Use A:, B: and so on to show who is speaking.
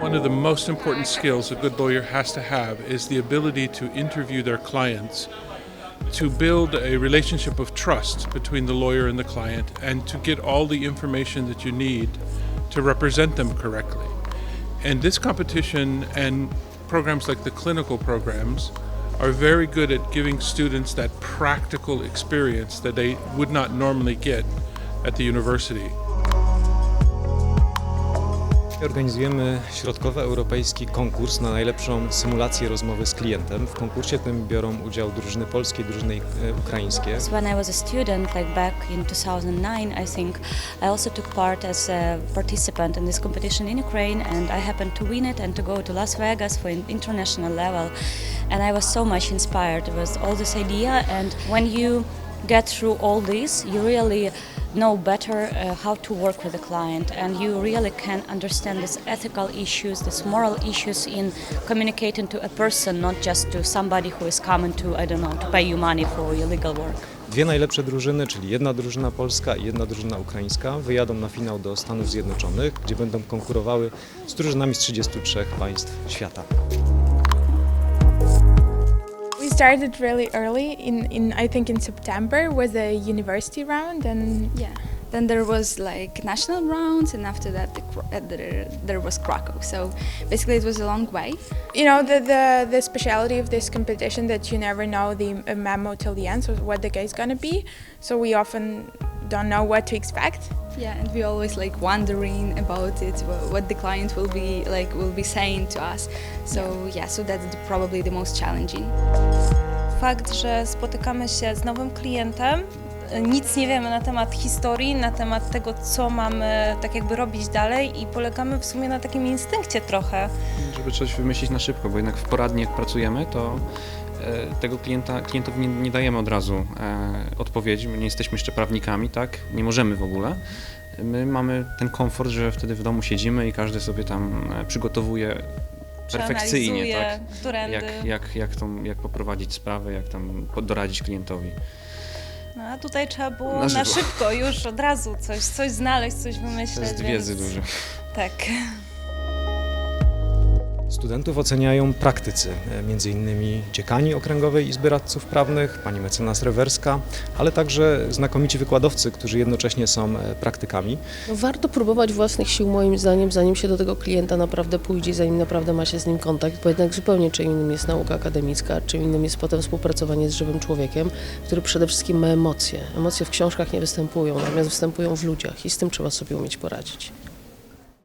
A: One of the most important skills a good lawyer has to have is the ability to interview their clients, to build a relationship of trust between the lawyer and the client, and to get all the information that you need to represent them correctly. And this competition and programs like the clinical programs are very good at giving students that practical experience that they would not normally get at the university.
B: Organizujemy środkowoeuropejski konkurs na najlepszą symulację rozmowy z klientem. W konkursie tym biorą udział drużyny polskie drużyny e, ukraińskie.
C: When I was a student, like back in 2009, I think I also took part as a participant in this competition in Ukraine, and I happened to win it and to go to Las Vegas for an international level. And I was so much inspired with all this idea. And when you get through all this, you really know better uh, how to work with the client, and you really can understand these ethical issues, these moral issues in communicating to a person, not just to somebody who is coming to I don't know to pay you money for your legal work.
B: Dwie najlepsze drużyny, czyli jedna drużyna polska i jedna drużyna ukraińska, wyjadą na finał do Stanów Zjednoczonych, gdzie będą konkurowały z drużynami z 33 państw świata.
D: Started really early in, in I think in September was a university round and
E: Yeah. Then there was like national rounds, and after that, the, uh, there, there was Krakow. So basically, it was a long way.
D: you know the, the the speciality of this competition that you never know the uh, memo till the end so what the guy's gonna be so we often don't know what to expect
E: Yeah, and we always like wondering about it, wha- what the client will be like, will be saying to us. So yeah, so that's the, probably the most challenging.
F: fakt, że spotykamy się z nowym klientem, nic nie wiemy na temat historii, na temat tego, co mamy tak jakby robić dalej i polegamy w sumie na takim instynkcie trochę.
G: żeby coś wymyślić na szybko, bo jednak w poradni jak pracujemy, to tego klienta, klientowi nie, nie dajemy od razu e, odpowiedzi, my nie jesteśmy jeszcze prawnikami, tak, nie możemy w ogóle. My mamy ten komfort, że wtedy w domu siedzimy i każdy sobie tam e, przygotowuje perfekcyjnie, tak,
F: którędy.
G: jak, jak, jak, tą, jak poprowadzić sprawę, jak tam doradzić klientowi.
F: No, a tutaj trzeba było
G: Na
F: na, szybko, już od razu coś, coś znaleźć, coś wymyśleć.
G: To jest
F: więc...
G: wiedzy dużo.
F: Tak.
B: Studentów oceniają praktycy, e, innymi dziekani Okręgowej Izby Radców Prawnych, pani mecenas Rewerska, ale także znakomici wykładowcy, którzy jednocześnie są e, praktykami.
H: No, warto próbować własnych sił, moim zdaniem, zanim się do tego klienta naprawdę pójdzie, zanim naprawdę ma się z nim kontakt, bo jednak zupełnie czym innym jest nauka akademicka, czym innym jest potem współpracowanie z żywym człowiekiem, który przede wszystkim ma emocje. Emocje w książkach nie występują, natomiast występują w ludziach i z tym trzeba sobie umieć poradzić.